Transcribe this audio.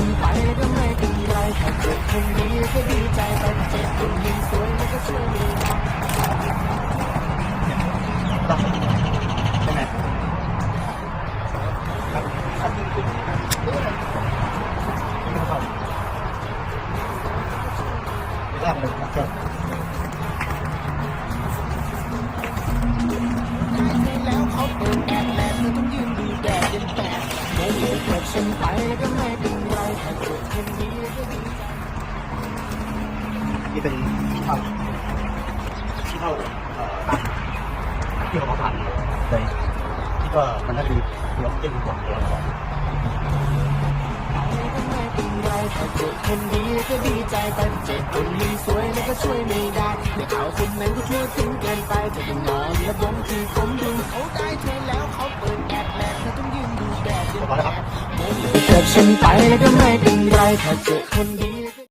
ฉันไปแล้วก็ไม่เป็นไรแค่เจ็บคนนี้ก็ดีใจแต่เจ็บคนนี้สวยแล้ก็สวยดีแล้วเขาเปิดแอร์แล้วเธอต้องยืนดูแดดเย็นแปดโมโหเปิดฉันไปแล้วก็ไม่ นี่เป็นที่เท่าที่เท่าตัดที่เขาผ่านเลยที่ก็มันน่าจะมีเยอะเกินกว่าตัวก่อนถ้าเจ็บคนดีก็ดีใจแต่เจ็บคนดีสวยแล้วก็ช่วยไม่ได้แต่เขาคนนั้นก็ทั่วถึงเกินไปแต่อย่านอยแล้วผมคือผมดึงค ฉันไปแล้วก็ไม่เป็นไรถ้าเจอคนดี